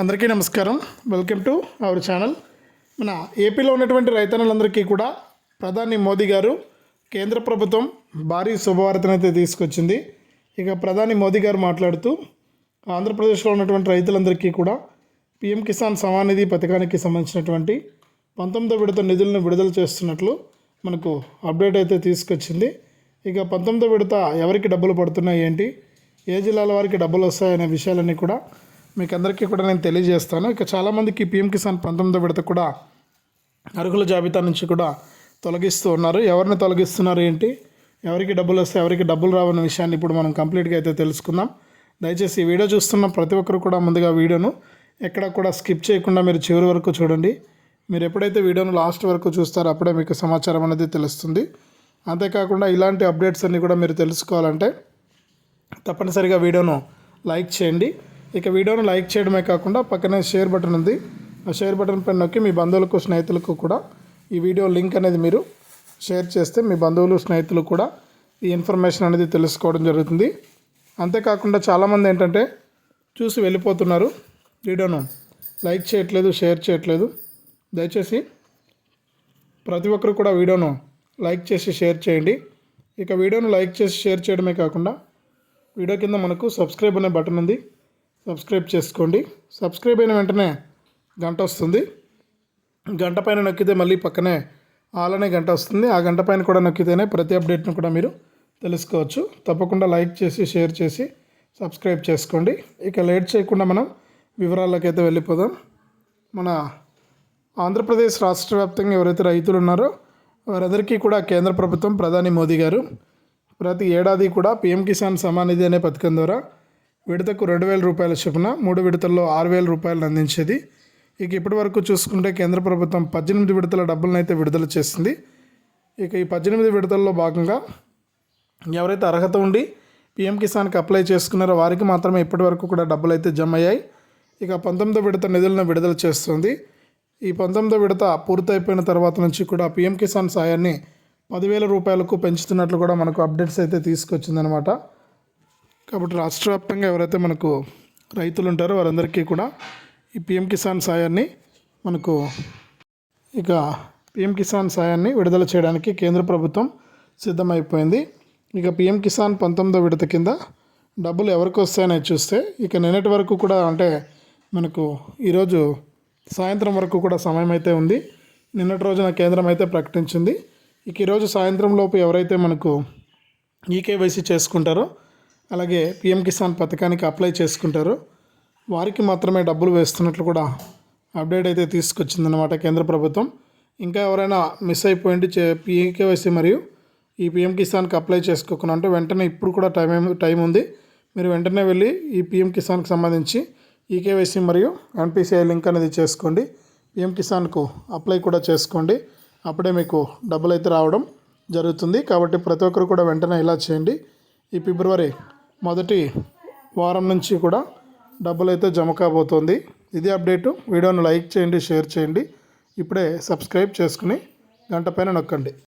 అందరికీ నమస్కారం. Welcome to our channel మన ఏపీలో ఉన్నటువంటి రైతన్నలందరికీ కూడా ప్రధాని మోదీ గారు కేంద్ర ప్రభుత్వం భారీ శుభవార్తనైతే తీసుకొచ్చింది. ఇక ప్రధాని మోదీ గారు మాట్లాడుతూ ఆంధ్రప్రదేశ్లో ఉన్నటువంటి రైతులందరికీ కూడా పిఎం కిసాన్ సమాన్ నిధి పథకానికి సంబంధించినటువంటి పంతొమ్మిదో విడత నిధులను విడుదల చేస్తున్నట్లు మనకు అప్డేట్ అయితే తీసుకొచ్చింది. ఇక పంతొమ్మిదో విడత ఎవరికి డబ్బులు పడుతున్నాయి ఏంటి? ఏ జిల్లాల వారికి డబ్బులు వస్తాయనే విషయాలన్నీ కూడా మీకు అందరికీ కూడా నేను తెలియజేస్తాను. ఇక చాలామందికి పిఎం కిసాన్ పంతొమ్మిదో విడత కూడా అర్హుల జాబితా నుంచి కూడా తొలగిస్తూ ఉన్నారు. ఎవరిని తొలగిస్తున్నారు ఏంటి? ఎవరికి డబ్బులు వస్తే ఎవరికి డబ్బులు రావన్న విషయాన్ని ఇప్పుడు మనం కంప్లీట్గా అయితే తెలుసుకుందాం. దయచేసి ఈ వీడియో చూస్తున్న ప్రతి ఒక్కరు కూడా ముందుగా వీడియోను ఎక్కడ కూడా స్కిప్ చేయకుండా మీరు చివరి వరకు చూడండి. మీరు ఎప్పుడైతే వీడియోను లాస్ట్ వరకు చూస్తారో అప్పుడే మీకు సమాచారం అనేది తెలుస్తుంది. అంతేకాకుండా ఇలాంటి అప్డేట్స్ అన్నీ కూడా మీరు తెలుసుకోవాలంటే తప్పనిసరిగా వీడియోను లైక్ చేయండి. ఇక వీడియోను లైక్ చేయడమే కాకుండా పక్కనే షేర్ బటన్ ఉంది. ఆ షేర్ బటన్ పైన నొక్కి మీ బంధువులకు స్నేహితులకు కూడా ఈ వీడియో లింక్ అనేది మీరు షేర్ చేస్తే మీ బంధువులు స్నేహితులు కూడా ఈ ఇన్ఫర్మేషన్ అనేది తెలుసుకోవడం జరుగుతుంది. అంతేకాకుండా చాలామంది ఏంటంటే చూసి వెళ్ళిపోతున్నారు. వీడియోను లైక్ చేయట్లేదు షేర్ చేయట్లేదు. దయచేసి ప్రతి ఒక్కరు కూడా వీడియోను లైక్ చేసి షేర్ చేయండి. ఇక వీడియోను లైక్ చేసి షేర్ చేయడమే కాకుండా వీడియో కింద మనకు సబ్స్క్రైబ్ అనే బటన్ ఉంది. సబ్స్క్రైబ్ చేసుకోండి. సబ్స్క్రైబ్ అయిన వెంటనే గంట వస్తుంది. గంట పైన నొక్కితే మళ్ళీ పక్కనే ఆలనే గంట వస్తుంది. ఆ గంట పైన కూడా నొక్కితేనే ప్రతి అప్డేట్ను కూడా మీరు తెలుసుకోవచ్చు. తప్పకుండా లైక్ చేసి షేర్ చేసి సబ్స్క్రైబ్ చేసుకోండి. ఇక లేట్ చేయకుండా మనం వివరాల్లోకి అయితే వెళ్ళిపోదాం. మన ఆంధ్రప్రదేశ్ రాష్ట్ర వ్యాప్తంగా ఎవరైతే రైతులు ఉన్నారో వారందరికీ కూడా కేంద్ర ప్రభుత్వం ప్రధాని మోదీ గారు ప్రతి ఏడాది కూడా పిఎం కిసాన్ సమానిధి అనే పథకం ద్వారా విడతకు రెండు వేల రూపాయల చొప్పున మూడు విడతల్లో ఆరు వేల రూపాయలు అందించేది. ఇక ఇప్పటి వరకు చూసుకుంటే కేంద్ర ప్రభుత్వం పద్దెనిమిది విడతల డబ్బులను అయితే విడుదల చేసింది. ఇక ఈ పద్దెనిమిది విడతల్లో భాగంగా ఎవరైతే అర్హత ఉండి పిఎం కిసాన్కి అప్లై చేసుకున్నారో వారికి మాత్రమే ఇప్పటి వరకు కూడా డబ్బులు అయితే జమ అయ్యాయి ఇక పంతొమ్మిదో విడత నిధులను విడుదల చేస్తుంది. ఈ పంతొమ్మిదో విడత పూర్తయిపోయిన తర్వాత నుంచి కూడా పిఎం కిసాన్ సాయాన్ని పదివేల రూపాయలకు పెంచుతున్నట్లు కూడా మనకు అప్డేట్స్ అయితే తీసుకొచ్చిందనమాట కాబట్టి రాష్ట్ర వ్యాప్తంగా ఎవరైతే మనకు రైతులు ఉంటారో వారందరికీ కూడా ఈ పిఎం కిసాన్ సాయాన్ని మనకు ఇక పిఎం కిసాన్ సాయాన్ని విడుదల చేయడానికి కేంద్ర ప్రభుత్వం సిద్ధమైపోయింది. ఇక పిఎం కిసాన్ పంతొమ్మిదో విడత కింద డబ్బులు ఎవరికి వస్తాయని చూస్తే ఇక నిన్నటి వరకు కూడా అంటే మనకు ఈరోజు సాయంత్రం వరకు కూడా సమయం అయితే ఉంది. నిన్నటి రోజున కేంద్రం అయితే ప్రకటించింది. ఇక ఈరోజు సాయంత్రం లోపు ఎవరైతే మనకు ఈకేవైసీ చేసుకుంటారో అలాగే పిఎం కిసాన్ పథకానికి అప్లై చేసుకుంటారు. వారికి మాత్రమే డబ్బులు వేస్తున్నట్లు కూడా అప్డేట్ అయితే తీసుకొచ్చిందనమాట కేంద్ర ప్రభుత్వం. ఇంకా ఎవరైనా మిస్ అయిపోయింది చే పీకేవైసీ మరియు ఈ పిఎం కిసాన్కి అప్లై చేసుకోకుండా అంటే వెంటనే ఇప్పుడు కూడా టైం టైం ఉంది. మీరు వెంటనే వెళ్ళి ఈ పిఎం కిసాన్కి సంబంధించి ఈకేవైసీ మరియు ఎన్పిసిఐ లింక్ అనేది చేసుకోండి. పిఎం కిసాన్కు అప్లై కూడా చేసుకోండి. అప్పుడే మీకు డబ్బులు అయితే రావడం జరుగుతుంది. కాబట్టి ప్రతి ఒక్కరు కూడా వెంటనే ఇలా చేయండి. ఈ ఫిబ్రవరి మొదటి వారం నుంచి కూడా డబ్బులు అయితే జమ కాబోతోంది. ఇది అప్డేటు. వీడియోను లైక్ చేయండి షేర్ చేయండి. ఇప్పుడే సబ్స్క్రైబ్ చేసుకుని గంట పైన నొక్కండి.